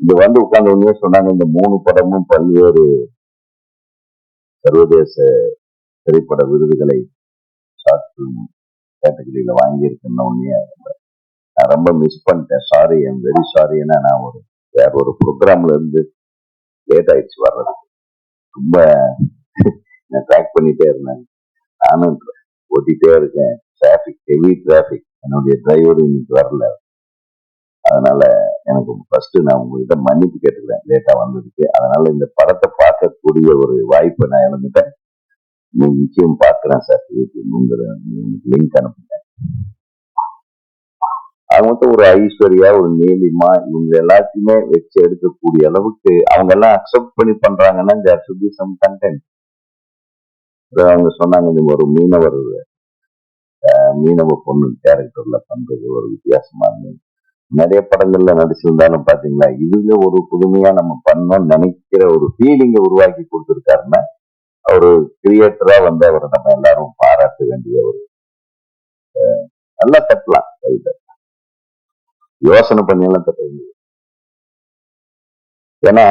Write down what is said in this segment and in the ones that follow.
இங்க வந்து உட்கார்ந்த உடனே சொன்னாங்க இந்த மூணு படமும் பல்வேறு சர்வதேச திரைப்பட விருதுகளை ஷார்ட் ஃபிலிம் கேட்டகரியில வாங்கியிருக்குன்னு உடனே நான் ரொம்ப மிஸ் பண்ணிட்டேன். சாரி ஐம் வெரி சாரி ஏன்னா நான் ஒரு வேற ஒரு ப்ரோக்ராம்ல இருந்து லேட் ஆயிடுச்சு வர்றது ரொம்ப நான் ட்ராக் பண்ணிட்டே இருந்தேன். நானும் ஓட்டிட்டே இருக்கேன். டிராஃபிக் ஹெவி டிராஃபிக் என்னுடைய டிரைவர் இன்னைக்கு வரல. அதனால எனக்கு ஃபர்ஸ்ட் நான் உங்ககிட்ட மன்னிப்பு கேட்டுக்கிறேன். லேட்டா வந்ததுக்கு. அதனால இந்த படத்தை பார்க்கக்கூடிய ஒரு வாய்ப்பை நான் இழந்துட்டேன். நீ நிச்சயம் பார்க்கிறேன் சார். உங்களை லிங்க் அனுப்புங்க. அது மட்டும் ஒரு ஐஸ்வர்யா ஒரு நீலிமா இவங்க எல்லாத்தையுமே வச்சு எடுக்கக்கூடிய அளவுக்கு அவங்க எல்லாம் அக்செப்ட் பண்ணி பண்றாங்கன்னா there should be some content அவங்க சொன்னாங்க இந்த ஒரு மீனவர் மீனவ பொண்ணு கேரக்டர்ல பண்றது ஒரு வித்தியாசமா இருந்தது. நிறைய படங்கள்ல நடிச்சிருந்தாலும் பாத்தீங்களா? இதுல ஒரு புதுமையா நம்ம பண்ணோம்னு நினைக்கிற ஒரு ஃபீலிங்க உருவாக்கி கொடுத்துருக்காருன்னா ஒரு கிரியேட்டரா வந்து அவரை நம்ம எல்லாரும் பாராட்ட வேண்டிய ஒரு நல்லா தட்டலாம் கையில யோசனை பண்ணி எல்லாம் தட்ட வேண்டியது ஏன்னா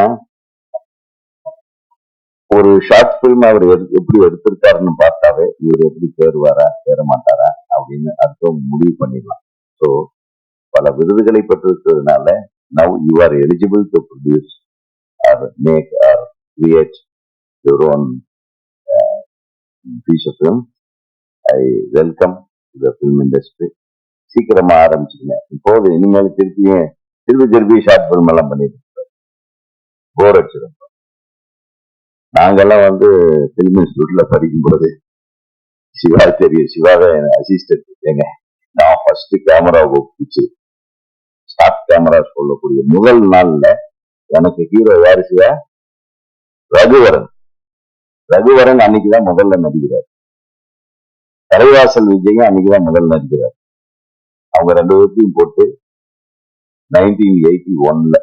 ஒரு ஷார்ட் பிலிம் அவர் எப்படி எடுத்திருக்காருன்னு பார்த்தாவே இவர் எப்படி சேருவாரா சேர மாட்டாரா அப்படின்னு அடுத்தவங்க முடிவு பண்ணிடலாம். ஸோ பல விருதுகளை பெற்றிருக்கிறதுனால now you are eligible to produce or make or create your own feature film I welcome the film industry சீக்கிரமா ஆரம்பிச்சுங்க இப்போது இனிமேல் திருப்பியும் திருப்பி திருப்பி ஷார்ட் ஃபிலிம் எல்லாம் பண்ணிட்டு போர் அடிச்சிடும் நாங்கெல்லாம் வந்து ஃபிலிம் இன்ஸ்டியூட்ல படிக்கும்போது சிவா தெரியும். சிவாவை அசிஸ்டன்ட் ஏங்க. நான் ஃபர்ஸ்ட் கேமரா ஒப்பிச்சு ஸ்டாப் கேமரா சொல்லக்கூடிய முதல் நாள்ல எனக்கு ஹீரோ வாரிசுல ரகுவரன். ரகுவரன் அன்னைக்குதான் முதல்ல நடிக்கிறார். தலைவாசல் விஜயும் அன்னைக்குதான் முதல்ல நடிக்கிறார். அவங்க ரெண்டு பேர்த்தையும் போட்டு நைன்டீன் எயிட்டி ஒன்ல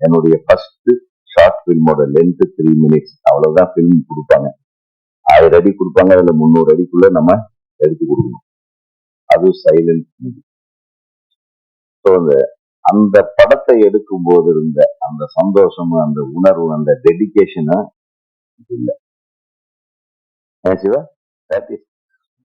என்னுடைய ஃபர்ஸ்ட் ஷார்ட் ஃபிலிமோட லென்த் த்ரீ மினிட்ஸ் அவ்வளவுதான் ஃபிலிம் கொடுப்பாங்க. ஆயிரம் அடி கொடுப்பாங்க அதுல முந்நூறு அடிக்குள்ள நம்ம எடுத்து கொடுக்கணும். அது சைலண்ட் மூவி ஸோ அந்த அந்த படத்தை எடுக்கும் போது இருந்த அந்த சந்தோஷமும் அந்த உணர்வு அந்த டெடிக்கேஷனும் இல்லை. சிவா? That is